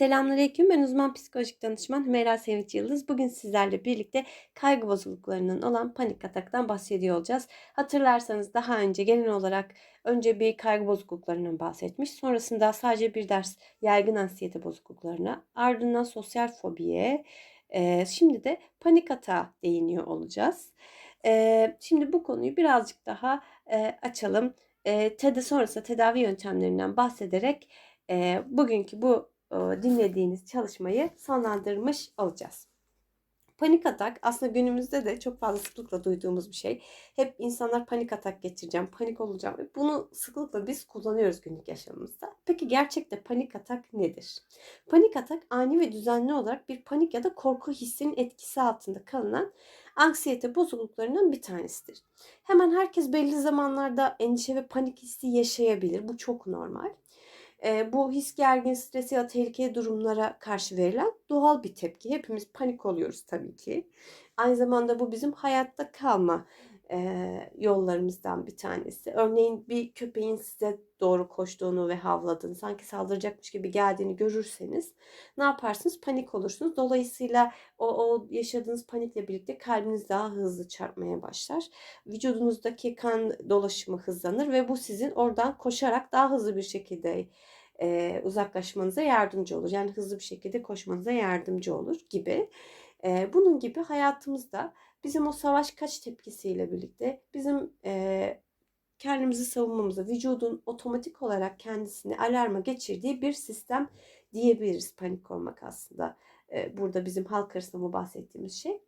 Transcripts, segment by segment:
Selamünaleyküm. Ben uzman psikolojik danışman Hümeyra Sevinç Yıldız. Bugün sizlerle birlikte kaygı bozukluklarının olan panik ataktan bahsediyor olacağız. Hatırlarsanız daha önce genel olarak önce bir kaygı bozukluklarından bahsetmiş. Sonrasında sadece bir ders yaygın anksiyete bozukluklarına, ardından sosyal fobiye, e, şimdi de panik atağa değiniyor olacağız. E, şimdi bu konuyu birazcık daha e, açalım. E, TED sonrasında tedavi yöntemlerinden bahsederek e, bugünkü bu dinlediğiniz çalışmayı sonlandırmış olacağız. Panik atak aslında günümüzde de çok fazla sıklıkla duyduğumuz bir şey. Hep insanlar panik atak geçireceğim, panik olacağım. Bunu sıklıkla biz kullanıyoruz günlük yaşamımızda. Peki gerçekte panik atak nedir? Panik atak ani ve düzenli olarak bir panik ya da korku hissinin etkisi altında kalınan anksiyete bozukluklarından bir tanesidir. Hemen herkes belli zamanlarda endişe ve panik hissi yaşayabilir. Bu çok normal. E, bu his gergin, stresi ya tehlikeli durumlara karşı verilen doğal bir tepki. Hepimiz panik oluyoruz tabii ki. Aynı zamanda bu bizim hayatta kalma e, yollarımızdan bir tanesi. Örneğin bir köpeğin size doğru koştuğunu ve havladığını, sanki saldıracakmış gibi geldiğini görürseniz ne yaparsınız? Panik olursunuz. Dolayısıyla o, o yaşadığınız panikle birlikte kalbiniz daha hızlı çarpmaya başlar. Vücudunuzdaki kan dolaşımı hızlanır ve bu sizin oradan koşarak daha hızlı bir şekilde e, uzaklaşmanıza yardımcı olur. Yani hızlı bir şekilde koşmanıza yardımcı olur gibi. E, bunun gibi hayatımızda bizim o savaş kaç tepkisiyle birlikte bizim e, kendimizi savunmamıza, vücudun otomatik olarak kendisini alarma geçirdiği bir sistem diyebiliriz panik olmak aslında. E, burada bizim halk arasında bahsettiğimiz şey.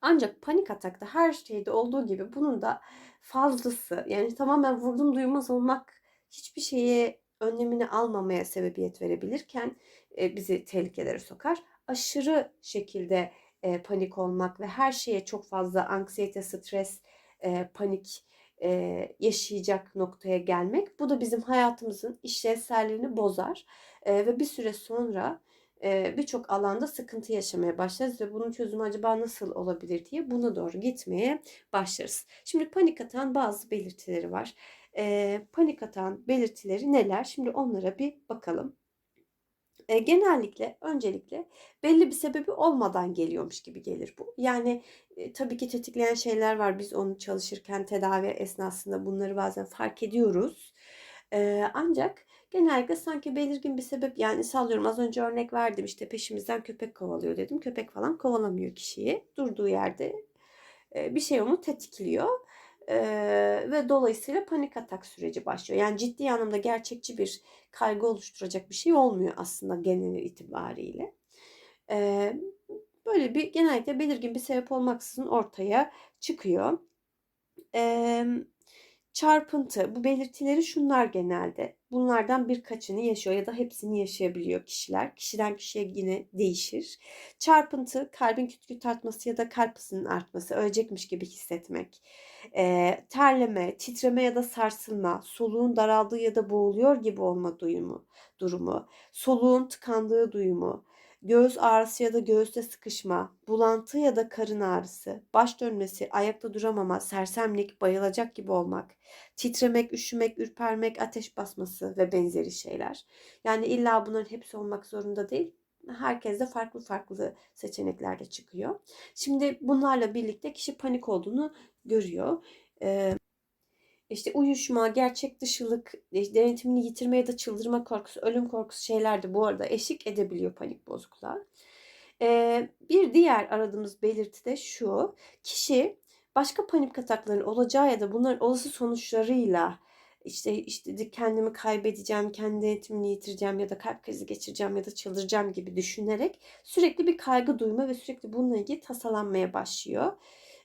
Ancak panik atakta her şeyde olduğu gibi bunun da fazlası yani tamamen vurdum duymaz olmak hiçbir şeye önlemini almamaya sebebiyet verebilirken e, bizi tehlikelere sokar. Aşırı şekilde e, panik olmak ve her şeye çok fazla anksiyete, stres, e, panik e, yaşayacak noktaya gelmek. Bu da bizim hayatımızın işlevselliğini bozar e, ve bir süre sonra e, birçok alanda sıkıntı yaşamaya başlarız ve bunun çözümü acaba nasıl olabilir diye buna doğru gitmeye başlarız. Şimdi panik atan bazı belirtileri var. E, panik atan belirtileri neler? Şimdi onlara bir bakalım e, genellikle öncelikle belli bir sebebi olmadan geliyormuş gibi gelir bu. Yani e, tabii ki tetikleyen şeyler var. Biz onu çalışırken tedavi esnasında bunları bazen fark ediyoruz. E, ancak genellikle sanki belirgin bir sebep yani sallıyorum az önce örnek verdim işte peşimizden köpek kovalıyor dedim. Köpek falan kovalamıyor kişiyi. Durduğu yerde bir şey onu tetikliyor e, ve dolayısıyla panik atak süreci başlıyor. Yani ciddi anlamda gerçekçi bir kaygı oluşturacak bir şey olmuyor aslında genel itibariyle. E, böyle bir genellikle belirgin bir sebep olmaksızın ortaya çıkıyor. E, çarpıntı bu belirtileri şunlar genelde. Bunlardan birkaçını yaşıyor ya da hepsini yaşayabiliyor kişiler. Kişiden kişiye yine değişir. Çarpıntı kalbin küt küt artması ya da kalp hızının artması, ölecekmiş gibi hissetmek e, terleme, titreme ya da sarsılma, soluğun daraldığı ya da boğuluyor gibi olma duyumu, durumu, soluğun tıkandığı duyumu, göğüs ağrısı ya da göğüste sıkışma, bulantı ya da karın ağrısı, baş dönmesi, ayakta duramama, sersemlik, bayılacak gibi olmak, titremek, üşümek, ürpermek, ateş basması ve benzeri şeyler. Yani illa bunların hepsi olmak zorunda değil herkeste farklı farklı seçenekler de çıkıyor. Şimdi bunlarla birlikte kişi panik olduğunu görüyor. Ee, işte uyuşma, gerçek dışılık, denetimini yitirme ya da çıldırma korkusu, ölüm korkusu şeyler de bu arada eşlik edebiliyor panik bozukluğa. Ee, bir diğer aradığımız belirti de şu. Kişi başka panik atakların olacağı ya da bunların olası sonuçlarıyla işte işte kendimi kaybedeceğim, kendi denetimini yitireceğim ya da kalp krizi geçireceğim ya da çıldıracağım gibi düşünerek sürekli bir kaygı duyma ve sürekli bununla ilgili tasalanmaya başlıyor.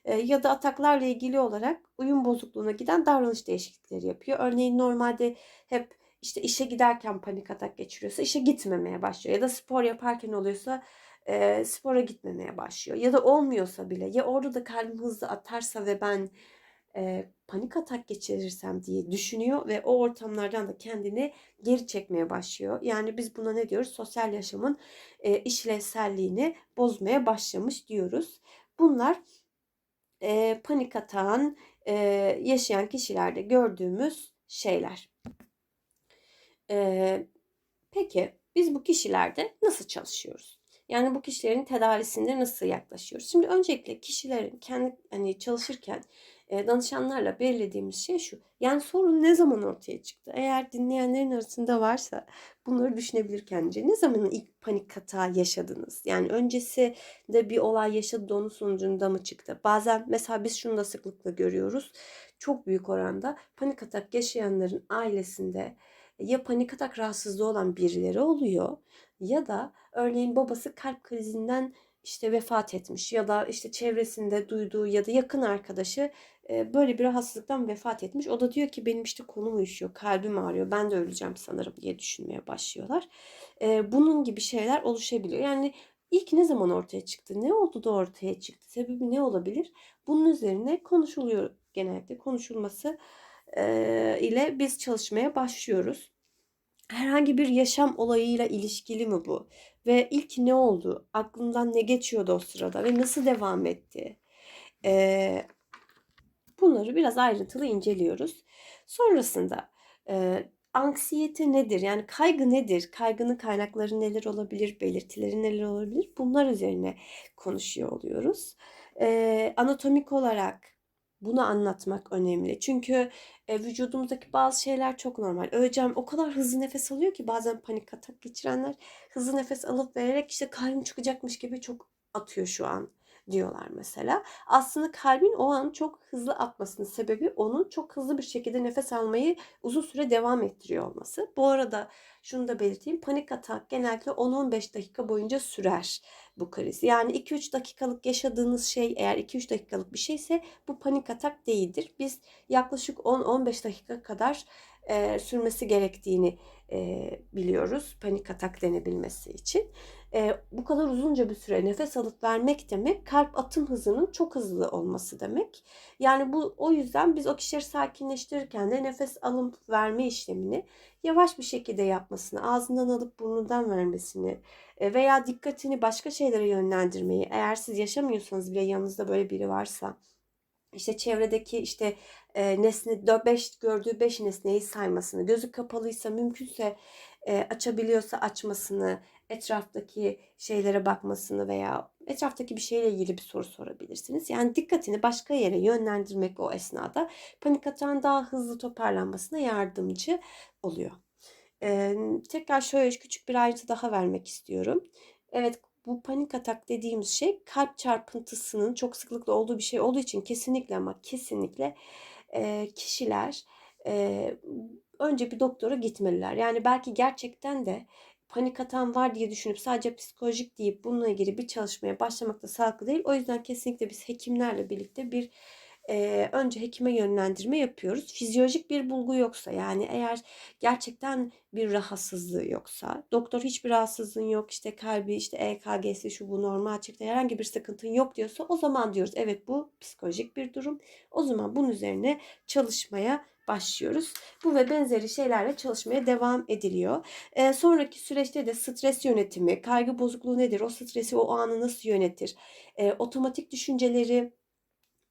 Ya da ataklarla ilgili olarak uyum bozukluğuna giden davranış değişiklikleri yapıyor. Örneğin normalde hep işte işe giderken panik atak geçiriyorsa işe gitmemeye başlıyor ya da spor yaparken oluyorsa e, spora gitmemeye başlıyor ya da olmuyorsa bile ya orada da kalbim hızlı atarsa ve ben e, panik atak geçirirsem diye düşünüyor ve o ortamlardan da kendini geri çekmeye başlıyor. Yani biz buna ne diyoruz? Sosyal yaşamın e, işlevselliğini bozmaya başlamış diyoruz. Bunlar e, panik atağın e, yaşayan kişilerde gördüğümüz şeyler. E, peki biz bu kişilerde nasıl çalışıyoruz? Yani bu kişilerin tedavisinde nasıl yaklaşıyoruz? Şimdi öncelikle kişilerin kendi hani çalışırken danışanlarla belirlediğimiz şey şu. Yani sorun ne zaman ortaya çıktı? Eğer dinleyenlerin arasında varsa bunları düşünebilir kendince. Ne zaman ilk panik hata yaşadınız? Yani öncesi de bir olay yaşadı onun sonucunda mı çıktı? Bazen mesela biz şunu da sıklıkla görüyoruz. Çok büyük oranda panik atak yaşayanların ailesinde ya panik atak rahatsızlığı olan birileri oluyor ya da örneğin babası kalp krizinden işte vefat etmiş ya da işte çevresinde duyduğu ya da yakın arkadaşı böyle bir rahatsızlıktan vefat etmiş. O da diyor ki benim işte kolum uyuşuyor, kalbim ağrıyor, ben de öleceğim sanırım diye düşünmeye başlıyorlar. Bunun gibi şeyler oluşabiliyor. Yani ilk ne zaman ortaya çıktı? Ne oldu da ortaya çıktı? Sebebi ne olabilir? Bunun üzerine konuşuluyor genellikle. Konuşulması ile biz çalışmaya başlıyoruz. Herhangi bir yaşam olayıyla ilişkili mi bu? Ve ilk ne oldu? Aklından ne geçiyordu o sırada ve nasıl devam etti? Ee, bunları biraz ayrıntılı inceliyoruz. Sonrasında e, anksiyete nedir? Yani kaygı nedir? Kaygının kaynakları neler olabilir? Belirtileri neler olabilir? Bunlar üzerine konuşuyor oluyoruz. Ee, anatomik olarak bunu anlatmak önemli. Çünkü e, vücudumuzdaki bazı şeyler çok normal. Hocam o kadar hızlı nefes alıyor ki bazen panik atak geçirenler hızlı nefes alıp vererek işte kalbim çıkacakmış gibi çok atıyor şu an diyorlar mesela. Aslında kalbin o an çok hızlı atmasının sebebi onun çok hızlı bir şekilde nefes almayı uzun süre devam ettiriyor olması. Bu arada şunu da belirteyim. Panik atak genellikle 10-15 dakika boyunca sürer bu kriz. Yani 2-3 dakikalık yaşadığınız şey eğer 2-3 dakikalık bir şeyse bu panik atak değildir. Biz yaklaşık 10-15 dakika kadar e, sürmesi gerektiğini e, biliyoruz panik atak denebilmesi için. E, bu kadar uzunca bir süre nefes alıp vermek demek kalp atım hızının çok hızlı olması demek. Yani bu o yüzden biz o kişileri sakinleştirirken de nefes alıp verme işlemini yavaş bir şekilde yapmasını, ağzından alıp burnundan vermesini e, veya dikkatini başka şeylere yönlendirmeyi eğer siz yaşamıyorsanız bile yanınızda böyle biri varsa işte çevredeki işte e, nesne 5 gördüğü 5 nesneyi saymasını, gözü kapalıysa mümkünse e, açabiliyorsa açmasını, etraftaki şeylere bakmasını veya etraftaki bir şeyle ilgili bir soru sorabilirsiniz. Yani dikkatini başka yere yönlendirmek o esnada panik atağın daha hızlı toparlanmasına yardımcı oluyor. Ee, tekrar şöyle küçük bir ayrıntı daha vermek istiyorum. Evet bu panik atak dediğimiz şey kalp çarpıntısının çok sıklıkla olduğu bir şey olduğu için kesinlikle ama kesinlikle e, kişiler e, önce bir doktora gitmeliler. Yani belki gerçekten de panik atan var diye düşünüp sadece psikolojik deyip bununla ilgili bir çalışmaya başlamak da sağlıklı değil. O yüzden kesinlikle biz hekimlerle birlikte bir e, önce hekime yönlendirme yapıyoruz. Fizyolojik bir bulgu yoksa yani eğer gerçekten bir rahatsızlığı yoksa doktor hiçbir rahatsızlığın yok işte kalbi işte EKG'si şu bu normal çıktı herhangi bir sıkıntın yok diyorsa o zaman diyoruz evet bu psikolojik bir durum. O zaman bunun üzerine çalışmaya başlıyoruz. Bu ve benzeri şeylerle çalışmaya devam ediliyor. E, sonraki süreçte de stres yönetimi, kaygı bozukluğu nedir? O stresi o anı nasıl yönetir? E, otomatik düşünceleri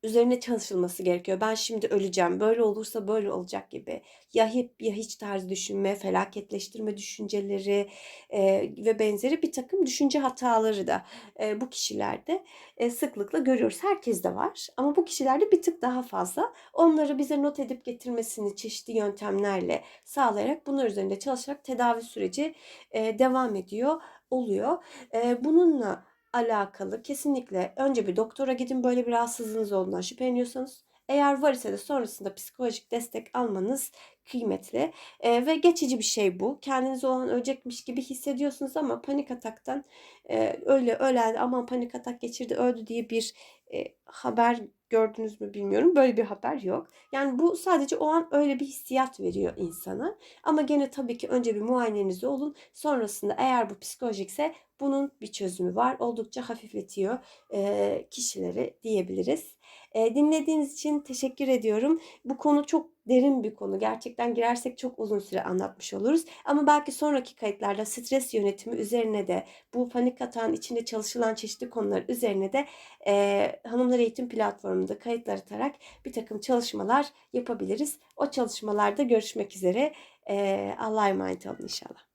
üzerine çalışılması gerekiyor. Ben şimdi öleceğim. Böyle olursa böyle olacak gibi. Ya hep ya hiç tarz düşünme, felaketleştirme düşünceleri e, ve benzeri bir takım düşünce hataları da e, bu kişilerde e, sıklıkla görüyoruz. Herkes de var ama bu kişilerde bir tık daha fazla. Onları bize not edip getirmesini çeşitli yöntemlerle sağlayarak bunlar üzerinde çalışarak tedavi süreci e, devam ediyor oluyor. E, bununla alakalı kesinlikle önce bir doktora gidin böyle bir rahatsızlığınız olduğundan şüpheleniyorsanız. Eğer var ise de sonrasında psikolojik destek almanız kıymetli e, ve geçici bir şey bu. Kendinizi o an ölecekmiş gibi hissediyorsunuz ama panik ataktan e, öyle ölen aman panik atak geçirdi öldü diye bir e, haber gördünüz mü bilmiyorum. Böyle bir haber yok. Yani bu sadece o an öyle bir hissiyat veriyor insana. Ama gene tabii ki önce bir muayeneniz olun. Sonrasında eğer bu psikolojikse bunun bir çözümü var. Oldukça hafifletiyor e, kişileri diyebiliriz. E, dinlediğiniz için teşekkür ediyorum. Bu konu çok derin bir konu. Gerçekten girersek çok uzun süre anlatmış oluruz. Ama belki sonraki kayıtlarda stres yönetimi üzerine de bu panik atağın içinde çalışılan çeşitli konular üzerine de e, Hanımlar Eğitim Platformu'nda kayıtlar atarak bir takım çalışmalar yapabiliriz. O çalışmalarda görüşmek üzere. E, Allah'a emanet olun inşallah.